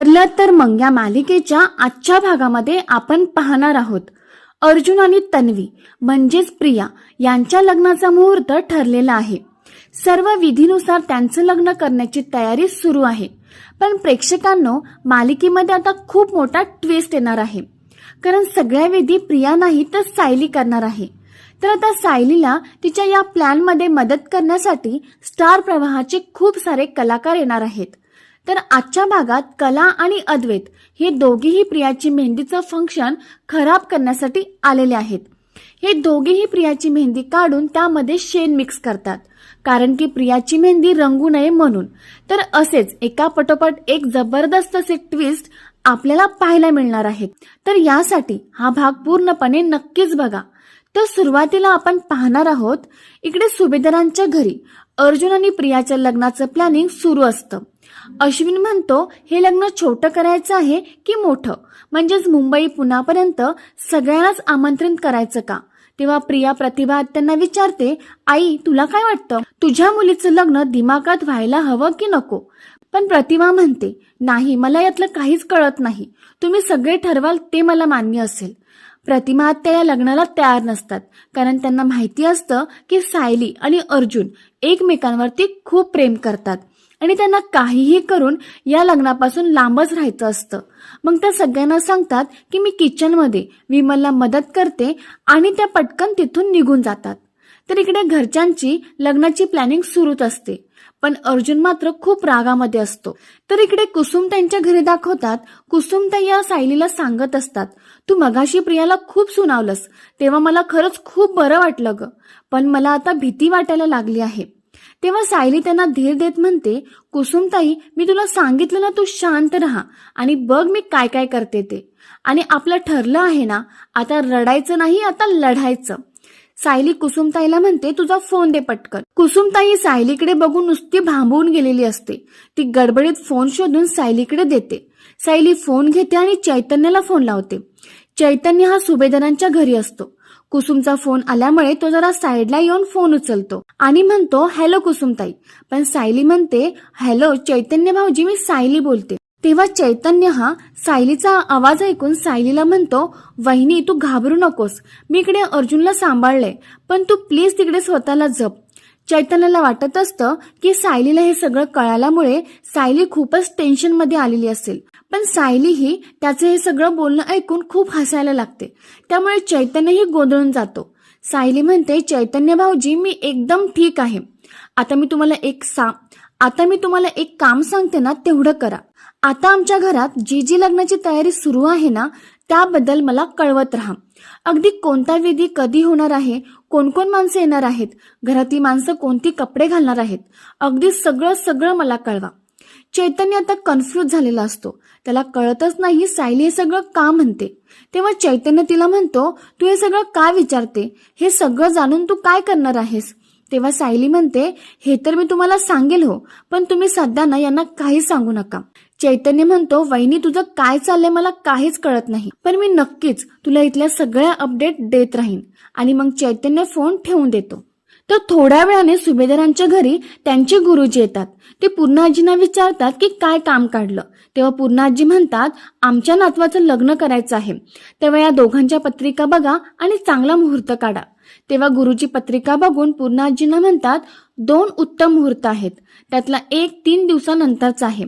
ठरलं तर मग या मालिकेच्या आजच्या भागामध्ये आपण पाहणार आहोत. अर्जुन आणि तन्वी म्हणजेच प्रिया यांच्या लग्नाचा मुहूर्त ठरलेला आहे. सर्व विधीनुसार त्यांचं लग्न करण्याची तयारी सुरू आहे. पण प्रेक्षकांनो मालिकेमध्ये आता खूप मोठा ट्विस्ट येणार आहे. कारण सगळ्या विधी प्रिया नाही तर सायली करणार आहे. तर आता सायलीला तिच्या या प्लॅनमध्ये मदत करण्यासाठी स्टार प्रवाहाचे खूप सारे कलाकार येणार आहेत. तर आजच्या भागात कला आणि अद्वैत हे दोघेही प्रियाची मेहंदीचं फंक्शन खराब करण्यासाठी आलेले आहेत. हे दोघेही प्रियाची मेहंदी काढून त्यामध्ये शेण मिक्स करतात. कारण की प्रियाची मेहंदी रंगू नये म्हणून. तर असेच एका पटोपट एक जबरदस्त असे ट्विस्ट आपल्याला पाहायला मिळणार आहेत. तर यासाठी हा भाग पूर्णपणे नक्कीच बघा. तर सुरुवातीला आपण पाहणार आहोत इकडे सुभेदारांच्या घरी अर्जुन आणि प्रियाच्या लग्नाचं प्लॅनिंग सुरू असतं. अश्विन म्हणतो हे लग्न छोटं करायचं आहे की मोठं? म्हणजेच मुंबई पुण्यापर्यंत सगळ्यांनाच आमंत्रित करायचं का? तेव्हा प्रिया प्रतिभा त्यांना विचारते आई तुला काय वाटतं? तुझ्या मुलीचं लग्न दिमागात व्हायला हवं की नको? पण प्रतिभा म्हणते नाही मला यातलं काहीच कळत नाही. तुम्ही सगळे ठरवाल ते मला मान्य असेल. प्रतिमा आत्या या लग्नाला तयार नसतात कारण त्यांना माहिती असतं की सायली आणि अर्जुन एकमेकांवरती खूप प्रेम करतात. आणि त्यांना काहीही करून या लग्नापासून लांबच राहायचं असतं. मग त्या सगळ्यांना सांगतात की मी किचनमध्ये विमलला मदत करते आणि त्या पटकन तिथून निघून जातात. तर इकडे घरच्यांची लग्नाची प्लॅनिंग सुरूच असते. पण अर्जुन मात्र खूप रागामध्ये असतो. तर इकडे कुसुम त्यांच्या घरी दाखवतात. कुसुम त्या या सायलीला सांगत असतात तू मगाशी प्रियाला खूप सुनावलंस. तेव्हा मला खरंच खूप बरं वाटलं ग. पण मला आता भीती वाटायला लागली आहे. तेव्हा सायली त्यांना धीर देत म्हणते कुसुमताई मी तुला सांगितलं ना तू शांत राहा आणि बघ मी काय काय करते ते. आणि आपलं ठरलं आहे ना आता रडायचं नाही आता लढायचं. सायली कुसुमताईला म्हणते तुझा फोन दे पटकन. कुसुमताई सायलीकडे बघून नुसती भांबवून गेलेली असते. ती गडबडीत फोन शोधून सायलीकडे देते. सायली फोन घेते आणि चैतन्याला फोन लावते. चैतन्य हा सुभेदारांच्या घरी असतो. कुसुमचा फोन आल्यामुळे तो जरा साईडला येऊन फोन उचलतो. आणि म्हणतो हॅलो कुसुमताई. पण सायली म्हणते हॅलो चैतन्य भाऊजी मी सायली बोलते. तेव्हा चैतन्य हा सायलीचा आवाज ऐकून सायलीला म्हणतो वहिनी तू घाबरू नकोस. मी इकडे अर्जुनला सांभाळले पण तू प्लीज तिकडे स्वतःला जप. चैतन्याला वाटत असतं की सायलीला हे सगळं कळाल्यामुळे सायली खूपच टेन्शनमध्ये आलेली असेल. पण सायली ही त्याचं हे सगळं बोलणं ऐकून खूप हसायला लागते. त्यामुळे चैतन्यही गोंधळून जातो. सायली म्हणते चैतन्य भाऊजी मी एकदम ठीक आहे. आता मी तुम्हाला एक सा आता मी तुम्हाला एक काम सांगते ना तेवढं करा. आता आमच्या घरात जी जी लग्नाची तयारी सुरू आहे ना त्याबद्दल मला कळवत राहा. अगदी कोणता विधी कधी होणार आहे कोण कोण माणसं येणार आहेत घरातली माणसं कोणती कपडे घालणार आहेत अगदी सगळं सगळं मला कळवा. चैतन्य आता कन्फ्यूज झालेला असतो. त्याला कळतच नाही सायली हे सगळं का म्हणते. तेव्हा चैतन्य तिला म्हणतो तू हे सगळं का विचारते? हे सगळं जाणून तू काय करणार आहेस? तेव्हा सायली म्हणते हे तर मी तुम्हाला सांगेल हो पण तुम्ही सध्या ना यांना काही सांगू नका. चैतन्य म्हणतो वहिनी तुझं काय चाललंय मला काहीच कळत नाही पण मी नक्कीच तुला इथल्या सगळ्या अपडेट देत राहीन. आणि मग चैतन्य फोन ठेवून देतो. तर थोड्या वेळाने सुभेदारांच्या घरी त्यांचे गुरुजी येतात. ते पूर्णाजींना विचारतात की काय काम काढलं? तेव्हा पूर्णाजी म्हणतात आमच्या नातवाचं लग्न करायचं आहे. तेव्हा या दोघांच्या पत्रिका बघा आणि चांगला मुहूर्त काढा. तेव्हा गुरुजी पत्रिका बघून पूर्णाजींना म्हणतात दोन उत्तम मुहूर्त आहेत. त्यातला एक तीन दिवसानंतरचा आहे.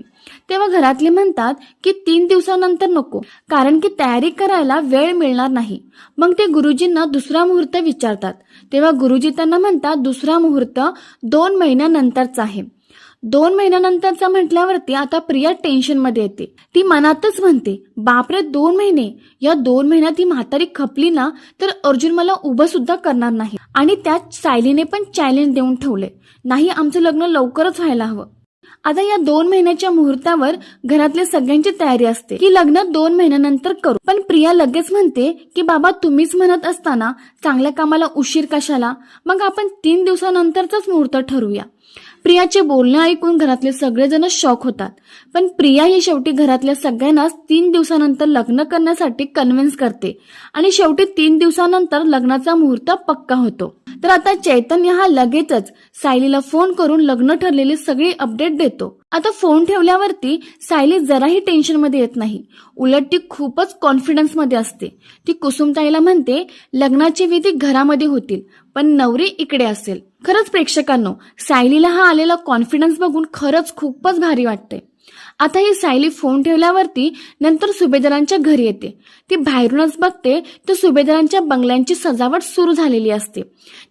तेव्हा घरातले म्हणतात की तीन दिवसानंतर नको कारण की तयारी करायला वेळ मिळणार नाही. मग ते गुरुजींना दुसरा मुहूर्त विचारतात. तेव्हा गुरुजी त्यांना म्हणतात दुसरा मुहूर्त दोन महिन्यानंतरचा आहे. दोन महिन्यानंतरचा म्हटल्यावरती आता प्रिया टेन्शनमध्ये येते. ती मनातच म्हणते बापरे दोन महिने. या दोन महिन्यात ही म्हातारी खपली ना तर अर्जुन मला उभं सुद्धा करणार नाही. आणि त्यात सायलीने पण चॅलेंज देऊन ठेवले. नाही आमचं लग्न लवकरच व्हायला हवं. आता या दोन महिन्याच्या मुहूर्तावर घरातल्या सगळ्यांची तयारी असते की लग्न दोन महिन्यानंतर करू. पण प्रिया लगेच म्हणते की बाबा तुम्हीच म्हणत असताना चांगल्या कामाला उशीर कशाला? मग आपण तीन दिवसानंतरच मुहूर्त ठरवूया. प्रियाचे बोलणे ऐकून घरातले सगळेजण शॉक होतात. पण प्रिया ही शेवटी घरातल्या सगळ्यांनाच तीन दिवसानंतर लग्न करण्यासाठी कन्व्हिन्स करते. आणि शेवटी तीन दिवसानंतर लग्नाचा मुहूर्त पक्का होतो. तर आता चैतन्य हा लगेचच सायलीला फोन करून लग्न ठरलेली सगळी अपडेट देतो. आता फोन ठेवल्यावरती सायली जराही टेन्शनमध्ये येत नाही. उलट ती खूपच कॉन्फिडन्समध्ये असते. ती कुसुमताईला म्हणते लग्नाची विधी घरामध्ये होतील पण नवरी इकडे असेल. खरंच प्रेक्षकांनो सायलीला हा आलेला कॉन्फिडन्स बघून खरंच खूपच भारी वाटते आता ही सायली फोन ठेवल्यावरती नंतर सुभेदारांच्या घरी येते. ती बाहेरूनच बघते तर सुभेदारांच्या बंगल्यांची सजावट सुरू झालेली असते.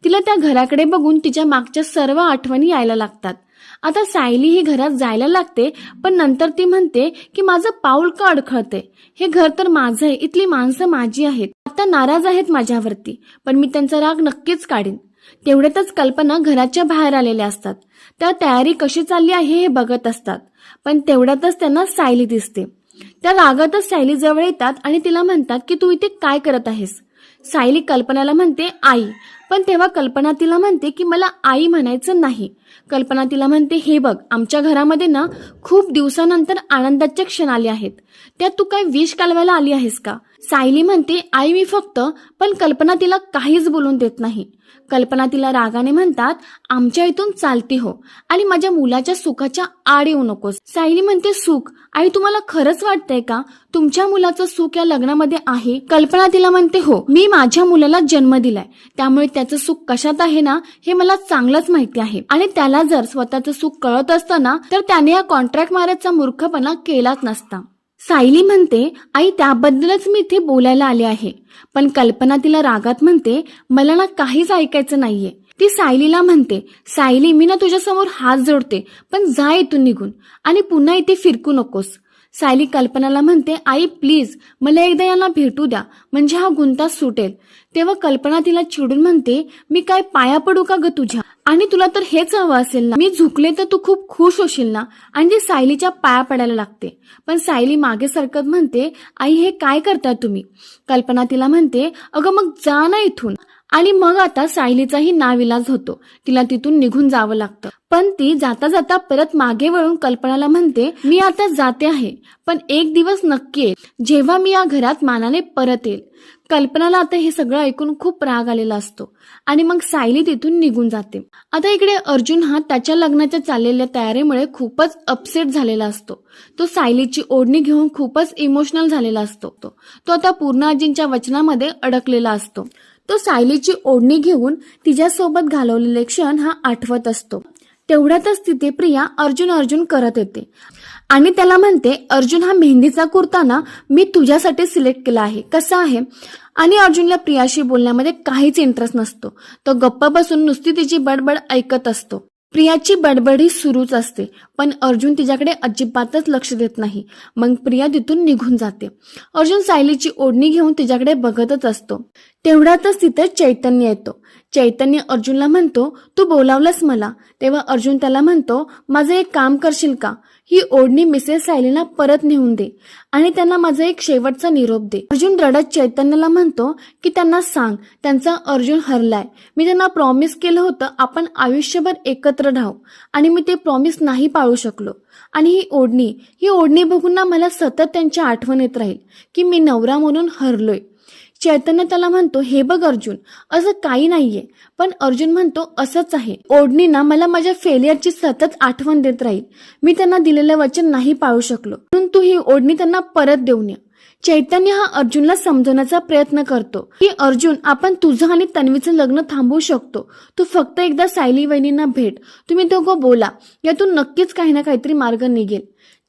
तिला त्या घराकडे बघून तिच्या मागच्या सर्व आठवणी यायला लागतात. आता सायली ही घरात जायला लागते पण नंतर ती म्हणते की माझं पाऊल का अडखळते? हे घर तर माझं आहे इथली माणसं माझी आहेत. आता नाराज आहेत माझ्यावरती पण मी त्यांचा राग नक्कीच काढीन. तेवढ्यातच कल्पना घराच्या बाहेर आलेल्या असतात. त्या तयारी कशी चालली आहे हे बघत असतात पण तेवढ्यातच त्यांना सायली दिसते. त्या रागातच सायली जवळ येतात आणि तिला म्हणतात की तू इथे काय करत आहेस? सायली कल्पनाला म्हणते आई पण तेव्हा कल्पना तिला म्हणते की मला आई म्हणायचं नाही. कल्पना तिला म्हणते हे बघ आमच्या घरामध्ये ना खूप दिवसानंतर आनंदाचे क्षण आले आहेत. त्यात तू काय विष कालवायला आली आहेस का? सायली म्हणते आई मी फक्त पण कल्पना तिला काहीच बोलून देत नाही. कल्पना तिला रागाने म्हणतात आमच्या इथून चालती हो आणि माझ्या मुलाच्या सुखाच्या आड येऊ नकोस. सायली म्हणते सुख? आई तुम्हाला खरंच वाटतंय का? तुमच्या मुलाचं सुख या लग्नामध्ये आहे. कल्पना तिला म्हणते हो मी माझ्या मुलाला जन्म दिलाय. त्यामुळे त्याचं सुख कशात आहे ना हे मला चांगलंच माहिती आहे. आणि त्याला जर स्वतःचं सुख कळत असतं ना तर त्याने या कॉन्ट्रॅक्ट मारायचा मूर्खपणा केलाच नसता. सायली म्हणते आई त्याबद्दलच मी इथे बोलायला आले आहे. पण कल्पना तिला रागात म्हणते मला ना काहीच ऐकायचं नाहीये. ती सायलीला म्हणते सायली मी ना तुझ्यासमोर हात जोडते पण जा इथून निघून आणि पुन्हा इथे फिरकू नकोस. सायली कल्पनाला म्हणते आई प्लीज मला एकदा यांना भेटू द्या म्हणजे हा गुंता सुटेल. तेव्हा कल्पना तिला चिडून म्हणते मी काय पाया पडू का ग तुझ्या? आणि तुला तर हेच हवं असेल ना? मी झुकले तर तू खूप खुश होशील ना? आणि ती सायलीच्या पाया पडायला लागते. पण सायली मागे सरकत म्हणते आई हे काय करताय तुम्ही? कल्पना तिला म्हणते अगं मग जा ना इथून. आणि मग आता सायलीचाही नाविलाज होतो. तिला तिथून निघून जावं लागतं. पण ती जाता जाता परत मागे वळून कल्पनाला म्हणते मी आता जाते आहे पण एक दिवस नक्की येईल जेव्हा मी या घरात मानाने परत येईल. कल्पनाला आता हे सगळं ऐकून खूप राग आलेला असतो. आणि मग सायली तिथून निघून जाते. आता इकडे अर्जुन हा त्याच्या लग्नाच्या चाललेल्या तयारीमुळे खूपच अपसेट झालेला असतो. तो सायलीची ओढणी घेऊन खूपच इमोशनल झालेला असतो. तो आता पूर्ण आजींच्या वचनामध्ये अडकलेला असतो. तो सायलीची ओढणी घेऊन तिच्यासोबत घालवलेले क्षण हा आठवत असतो. तेवढ्यातच तिथे प्रिया अर्जुन अर्जुन करत येते. आणि त्याला म्हणते अर्जुन हा मेहंदीचा कुर्ता ना मी तुझ्यासाठी सिलेक्ट केला आहे. कसा आहे? आणि अर्जुनला प्रियाशी बोलण्यामध्ये काहीच इंटरेस्ट नसतो. तो गप्प बसून नुसती तिची बडबड ऐकत असतो. प्रियाची बडबड ही सुरूच असते पण अर्जुन तिच्याकडे अजिबातच लक्ष देत नाही. मग प्रिया तिथून निघून जाते. अर्जुन सायलीची ओढणी घेऊन तिच्याकडे बघतच असतो. तेवढ्यातच तिथे चैतन्य येतो. चैतन्य अर्जुनला म्हणतो तू बोलावलंस मला. तेव्हा अर्जुन त्याला म्हणतो माझं एक काम करशील का? ही ओढणी मिसेस सायलीला परत नेऊन दे आणि त्यांना माझा एक शेवटचा निरोप दे. अर्जुन रडत चैतन्याला म्हणतो की त्यांना सांग त्यांचा अर्जुन हरलाय. मी त्यांना प्रॉमिस केलं होतं आपण आयुष्यभर एकत्र राहू आणि मी ते प्रॉमिस नाही पाळू शकलो. आणि ही ओढणी ही ओढणी बघून ना मला सतत त्यांची आठवण येत राहील की मी नवरा म्हणून हरलोय. चैतन्य त्याला म्हणतो हे बघ अर्जुन असं काही नाहीये पण अर्जुन म्हणतो असंच आहे. ओढणीना मला माझ्या फेलियरची सतत आठवण देत राहील. मी त्यांना दिलेलं वचन नाही पाळू शकलो. म्हणून तू ही ओढणी त्यांना परत देऊन ये. चैतन्य हा अर्जुनला समजवण्याचा प्रयत्न करतो की अर्जुन आपण तुझं आणि तन्वीचं लग्न थांबवू शकतो. तू फक्त एकदा सायली वहिनींना भेट. तुम्ही दोघं बोला. यातून नक्कीच काही ना काहीतरी मार्ग निघेल.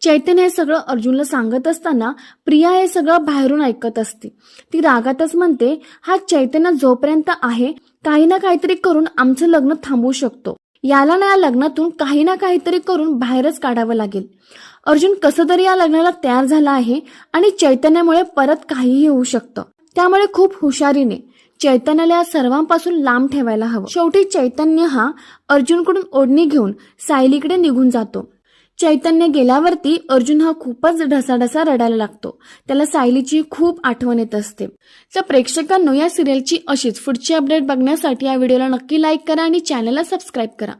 चैतन्य हे सगळं अर्जुनला सांगत असताना प्रिया हे सगळं बाहेरून ऐकत असते. ती रागातच म्हणते हा चैतन्य जोपर्यंत आहे काही ना काहीतरी करून आमचं लग्न थांबवू शकतो. याला ना या लग्नातून काही ना काहीतरी करून बाहेरच काढावं लागेल. अर्जुन कसं तरी या लग्नाला तयार झाला आहे आणि चैतन्यामुळे परत काहीही होऊ शकतं. त्यामुळे खूप हुशारीने चैतन्याला या सर्वांपासून लांब ठेवायला हवं. शेवटी चैतन्य हा अर्जुनकडून ओढणी घेऊन सायलीकडे निघून जातो. चैतन्य गेल्यावरती अर्जुन हा खूपच ढसाढसा रडायला लागतो. त्याला सायलीची खूप आठवण येत असते. तर प्रेक्षकांनो या सिरियलची अशीच पुढची अपडेट बघण्यासाठी या व्हिडिओला नक्की लाईक करा आणि चॅनलला सबस्क्राईब करा.